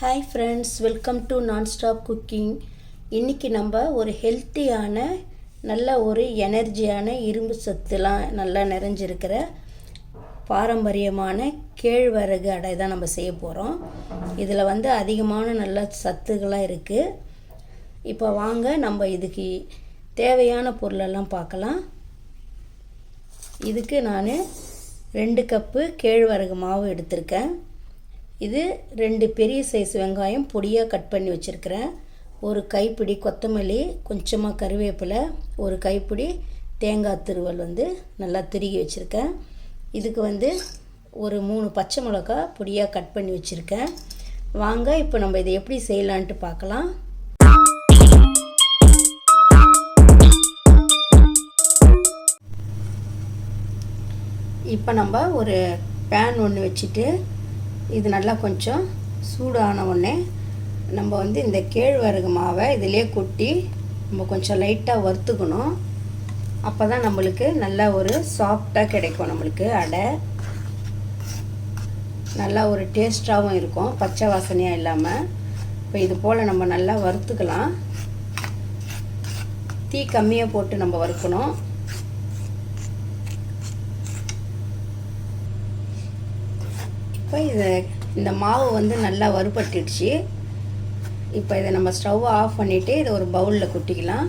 Hi friends welcome to non stop cooking இன்றைக்கி நம்ம ஒரு ஹெல்த்தியான நல்ல ஒரு எனர்ஜியான இரும்பு சத்துலாம் நல்லா நிறைஞ்சிருக்கிற பாரம்பரியமான கேழ்வரகு அடை தான் நம்ம செய்ய போகிறோம் இதில் வந்து அதிகமான நல்ல சத்துக்களாக இருக்குது இப்போ வாங்க நம்ம இதுக்கு தேவையான பொருளெல்லாம் பார்க்கலாம். இதுக்கு நான் ரெண்டு கப்பு கேழ்வரகு மாவு எடுத்திருக்கேன். இது ரெண்டு பெரிய சைஸ் வெங்காயம் பொடியாக கட் பண்ணி வச்சுருக்கிறேன். ஒரு கைப்பிடி கொத்தமல்லி கொஞ்சமாக கருவேப்பிலை ஒரு கைப்பிடி தேங்காய் திருவல் வந்து நல்லா திருகி வச்சுருக்கேன். இதுக்கு வந்து ஒரு மூணு பச்சை மிளகா பொடியாக கட் பண்ணி வச்சுருக்கேன். வாங்க இப்போ நம்ம இதை எப்படி செய்யலான்ட்டு பார்க்கலாம். இப்போ நம்ம ஒரு பேன் ஒன்று வச்சுட்டு இது நல்லா கொஞ்சம் சூடான உடனே நம்ம வந்து இந்த கேழ்வரகு மாவை இதிலே கொட்டி நம்ம கொஞ்சம் லைட்டாக வறுத்துக்கணும். அப்போ தான் நம்மளுக்கு நல்லா ஒரு சாஃப்டாக கிடைக்கும் நம்மளுக்கு அடை. நல்லா ஒரு டேஸ்ட்டாகவும் இருக்கும் பச்சை வாசனையாக இல்லாமல் இப்போ இது போல் நம்ம நல்லா வறுத்துக்கலாம். தீ கம்மியாக போட்டு நம்ம வறுக்கணும். இப்போ இது இந்த மாவு வந்து நல்லா வறுபட்டுடுச்சு. இப்போ இதை நம்ம ஸ்டவ் ஆஃப் பண்ணிவிட்டு இதை ஒரு பவுலில் கொட்டிக்கலாம்.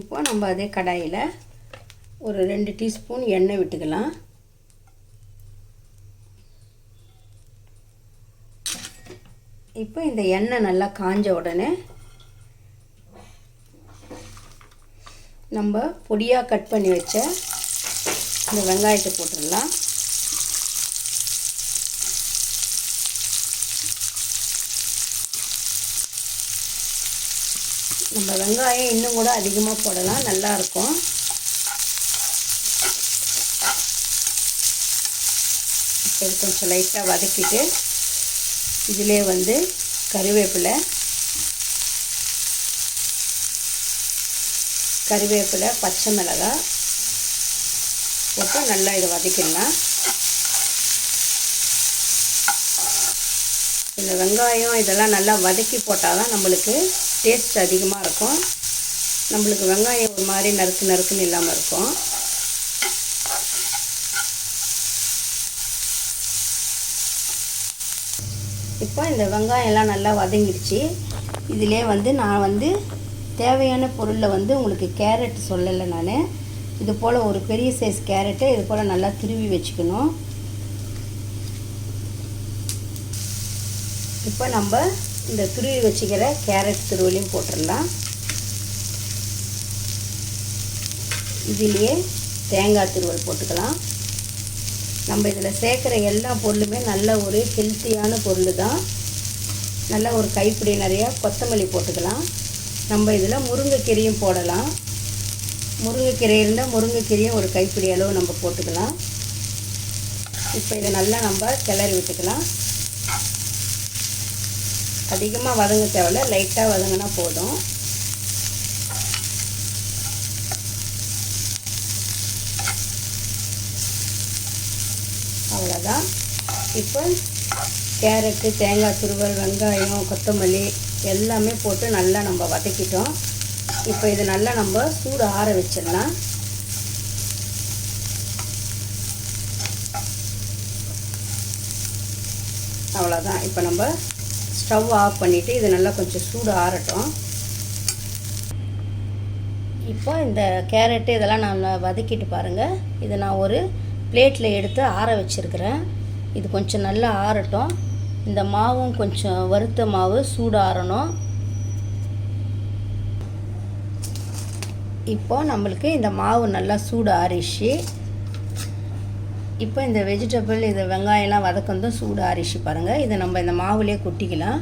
இப்போ நம்ம அதே கடாயில் ஒரு ரெண்டு டீஸ்பூன் எண்ணெய் விட்டுக்கலாம். இப்போ இந்த எண்ணெய் நல்லா காஞ்ச உடனே நம்ம பொடியாக கட் பண்ணி வச்ச இந்த வெங்காயத்தை போட்டுடலாம். நம்ம வெங்காயம் இன்னும் கூட அதிகமாக போடலாம் நல்லாயிருக்கும் இப்போ இது கொஞ்சம் லைட்டாக வதக்கிட்டு இதிலே வந்து கருவேப்பிலை. கருவேப்பிலை பச்சை மிளகாய். போட்டு நல்லா இதை வதக்கிடலாம். இந்த வெங்காயம் இதெல்லாம் நல்லா வதக்கி போட்டால் தான் நம்மளுக்கு டேஸ்ட் அதிகமாக இருக்கும். நம்மளுக்கு வெங்காயம் ஒரு மாதிரி நறுக்கு நறுக்குன்னு இல்லாமல் இருக்கும். இப்போ இந்த வெங்காயம்லாம் நல்லா வதங்கிடுச்சு. இதிலே வந்து நான் வந்து தேவையான பொருளில் வந்து உங்களுக்கு கேரட் சொல்லலை நான். இது போல் ஒரு பெரிய சைஸ் கேரட்டை இது போல் நல்லா திருவி வச்சுக்கணும். இப்போ நம்ம இந்த துருவி வச்சுக்கிற கேரட் துருவலையும் போட்டுடலாம். இதிலேயே தேங்காய் துருவல் போட்டுக்கலாம். நம்ம இதில் சேர்க்குற எல்லா பொருளுமே நல்ல ஒரு ஹெல்த்தியான பொருள் தான் நல்ல ஒரு கைப்பிடி நிறையா கொத்தமல்லி போட்டுக்கலாம். நம்ம இதில் முருங்கைக்கீரையும் போடலாம். முருங்கைக்கீரை இருந்தால் முருங்கைக்கீரையும் ஒரு கைப்பிடி அளவு நம்ம போட்டுக்கலாம். இப்போ இதை நல்லா நம்ம கிளறி விட்டுக்கலாம். அதிகமாக வதங்க தேவையில்ல லைட்டாக வதங்கினா போதும். அவ்வளோதான் இப்போ கேரட்டு தேங்காய் துருவல் வெங்காயம் கொத்தமல்லி எல்லாமே போட்டு நல்லா நம்ம வதக்கிட்டோம். இப்போ இது நல்லா நம்ம சூடு ஆற வச்சிடலாம். அவ்வளோதான் இப்போ நம்ம ஸ்டவ் ஆஃப் பண்ணிவிட்டு இது நல்லா கொஞ்சம் சூடு ஆறட்டும். இப்போ இந்த கேரட்டு இதெல்லாம் நான் வதக்கிட்டு பாருங்கள் இதை நான் ஒரு பிளேட்டில் எடுத்து ஆற வச்சுருக்கிறேன். இது கொஞ்சம் நல்லா ஆறட்டும். இந்த மாவும் கொஞ்சம் வறுத்த மாவு சூடு ஆறணும். இப்போ நம்மளுக்கு இந்த மாவு நல்லா சூடு ஆறிச்சு இப்போ இந்த வெஜிடபிள் இது வெங்காயம்லாம் வதக்கந்தும் சூடு அரிசி பாருங்கள் இதை நம்ம இந்த மாவுலேயே கொட்டிக்கலாம்.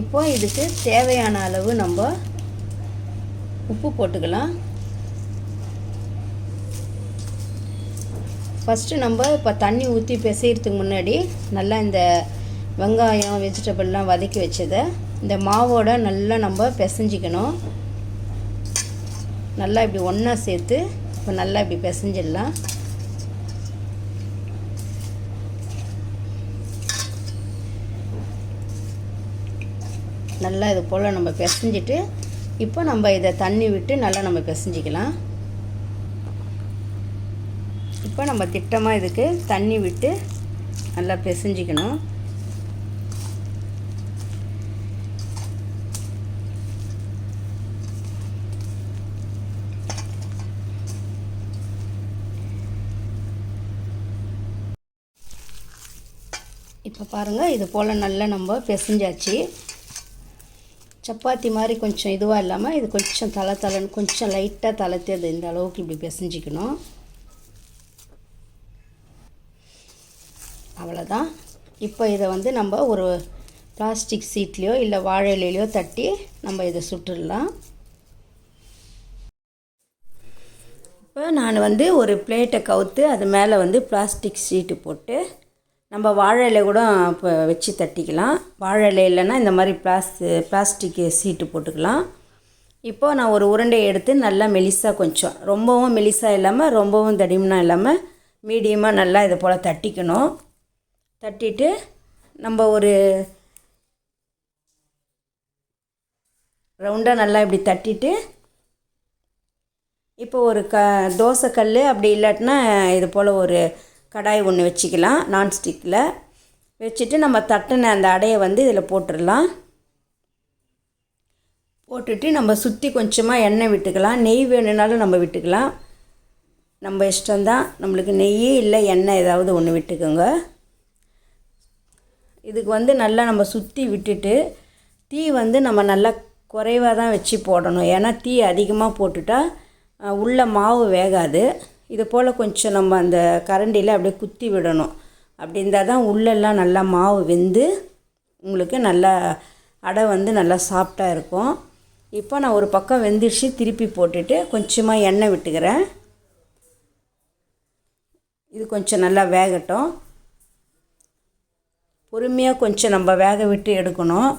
இப்போ இதுக்கு தேவையான அளவு நம்ம உப்பு போட்டுக்கலாம். ஃபஸ்ட்டு நம்ம இப்போ தண்ணி ஊற்றி பிசைகிறதுக்கு முன்னாடி நல்லா இந்த வெங்காயம் வெஜிடபிள்லாம் வதக்கி வச்சதை இந்த மாவோட நல்லா நம்ம பிசைஞ்சிக்கணும். நல்லா இப்படி ஒன்றா சேர்த்து இப்போ நல்லா இப்படி பிசைஞ்சிடலாம். நல்லா இது போல் நம்ம பிசைஞ்சிட்டு இப்போ நம்ம இதை தண்ணி விட்டு நல்லா நம்ம பிசைஞ்சிக்கலாம். இப்போ நம்ம திட்டமாக இதுக்கு தண்ணி விட்டு நல்லா பிசைஞ்சிக்கணும். இப்போ பாருங்கள் இது போல் நல்லா நம்ம பிசைஞ்சாச்சு. சப்பாத்தி மாதிரி கொஞ்சம் இதுவாக இல்லாமல் இது கொஞ்சம் தலை தலைன்னு கொஞ்சம் லைட்டாக தளர்த்தி இந்த அளவுக்கு இப்படி பிசைஞ்சிக்கணும். அவ்வளோதான் இப்போ இதை வந்து நம்ம ஒரு பிளாஸ்டிக் சீட்லேயோ இல்லை வாழை இலையிலையோ தட்டி நம்ம இதை சுட்டுடலாம். இப்போ நான் வந்து ஒரு பிளேட்டை கவுத்து அது மேலே வந்து பிளாஸ்டிக் ஷீட்டு போட்டு நம்ம வாழை இலை கூட இப்போ வச்சு தட்டிக்கலாம். வாழை இலை இல்லைன்னா இந்த மாதிரி பிளாஸ் பிளாஸ்டிக் சீட்டு போட்டுக்கலாம். இப்போது நான் ஒரு உருண்டையை எடுத்து நல்லா மெலிசாக கொஞ்சம். ரொம்பவும் மெலிசாக இல்லாமல் ரொம்பவும் தடிமனாக இல்லாமல் மீடியமாக நல்லா இதை போல் தட்டிக்கணும். தட்டிட்டு நம்ம ஒரு ரவுண்டாக நல்லா இப்படி தட்டிட்டு இப்போ ஒரு க தோசை கல் அப்படி இல்லாட்டினா இது போல் ஒரு கடாய் ஒன்று வச்சுக்கலாம் நான்ஸ்டிக்கில் வச்சுட்டு நம்ம தட்டின அந்த அடையை வந்து இதில் போட்டுடலாம். போட்டுட்டு நம்ம சுற்றி கொஞ்சமாக எண்ணெய் விட்டுக்கலாம். நெய் வேணுனாலும் நம்ம விட்டுக்கலாம். நம்ம இஷ்டம்தான். நம்மளுக்கு நெய் இல்லை எண்ணெய் ஏதாவது ஒன்று விட்டுக்கோங்க. இதுக்கு வந்து நல்லா நம்ம சுற்றி விட்டுட்டு தீ வந்து நம்ம நல்லா குறைவாக தான் வச்சு போடணும். ஏன்னா தீ அதிகமாக போட்டுட்டா உள்ள மாவு வேகாது. இது போல் கொஞ்சம் நம்ம அந்த கரண்டியில் அப்படியே குத்தி விடணும். அப்படி இருந்தால் தான் உள்ளெல்லாம் நல்லா மாவு வெந்து உங்களுக்கு நல்லா அடை வந்து நல்லா சாஃப்டாக இருக்கும். இப்போ நான் ஒரு பக்கம் வெந்துடுச்சு திருப்பி போட்டுட்டு கொஞ்சமாக எண்ணெய் விட்டுக்கிறேன். இது கொஞ்சம் நல்லா வேகட்டும். பொறுமையாக கொஞ்சம் நம்ம வேக விட்டு எடுக்கணும்.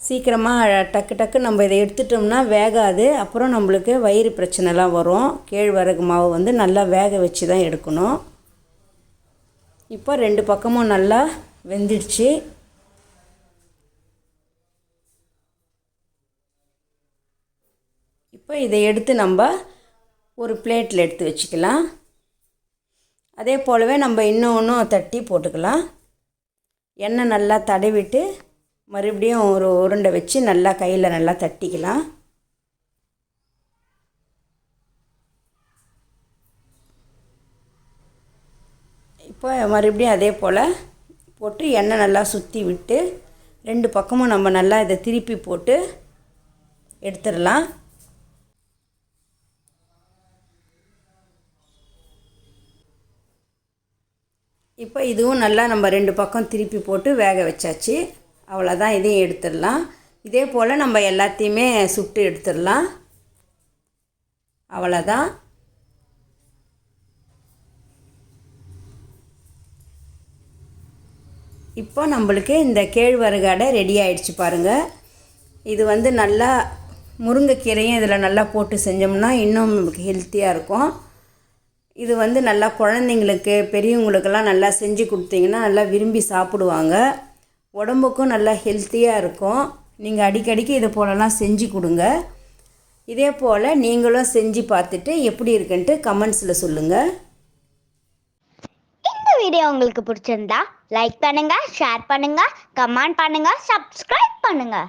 சீக்கிரமாக டக்கு டக்கு நம்ம இதை எடுத்துட்டோம்னா வேகாது. அப்புறம் நம்மளுக்கு வயிறு பிரச்சனைலாம் வரும். கேழ்வரகு மாவு வந்து நல்லா வேக வச்சு தான் எடுக்கணும். இப்போ ரெண்டு பக்கமும் நல்லா வெந்துடுச்சு. இப்போ இதை எடுத்து நம்ம ஒரு பிளேட்டில் எடுத்து வச்சுக்கலாம். அதே போலவே நம்ம இன்னொன்றும் தட்டி போட்டுக்கலாம். எண்ணெய் நல்லா தடவிட்டு மறுபடியும் ஒரு உருண்டை வச்சு நல்லா கையில் நல்லா தட்டிக்கலாம். இப்போ மறுபடியும் அதே போல் போட்டு எண்ணெய் நல்லா சுற்றி விட்டு ரெண்டு பக்கமும் நம்ம நல்லா இதை திருப்பி போட்டு எடுத்துடலாம். இப்போ இதுவும் நல்லா நம்ம ரெண்டு பக்கம் திருப்பி போட்டு வேக வச்சாச்சு. அவ்வளோதான் இதையும் எடுத்துடலாம். இதே போல் நம்ம எல்லாத்தையுமே சுட்டு எடுத்துடலாம். அவ்வளோதான் இப்போ நம்மளுக்கு இந்த கேழ்வரகு அடை ரெடி ஆயிடுச்சு பாருங்கள் இது வந்து நல்லா முருங்கைக்கீரையும் இதில் நல்லா போட்டு செஞ்சோம்னா இன்னும் நமக்கு ஹெல்த்தியாக இருக்கும். இது வந்து நல்லா குழந்தைங்களுக்கு பெரியவங்களுக்கெல்லாம் நல்லா செஞ்சு கொடுத்தீங்கன்னா நல்லா விரும்பி சாப்பிடுவாங்க. உடம்புக்கும் நல்லா ஹெல்த்தியாக இருக்கும். நீங்கள் அடிக்கடிக்கு இது போலலாம் செஞ்சு கொடுங்க. இதே போல் நீங்களும் செஞ்சு பார்த்துட்டு எப்படி இருக்குன்ட்டு கமெண்ட்ஸில் சொல்லுங்கள் இந்த வீடியோ உங்களுக்கு பிடிச்சிருந்தா லைக் பண்ணுங்கள் ஷேர் பண்ணுங்கள் கமெண்ட் பண்ணுங்கள் சப்ஸ்கிரைப் பண்ணுங்கள்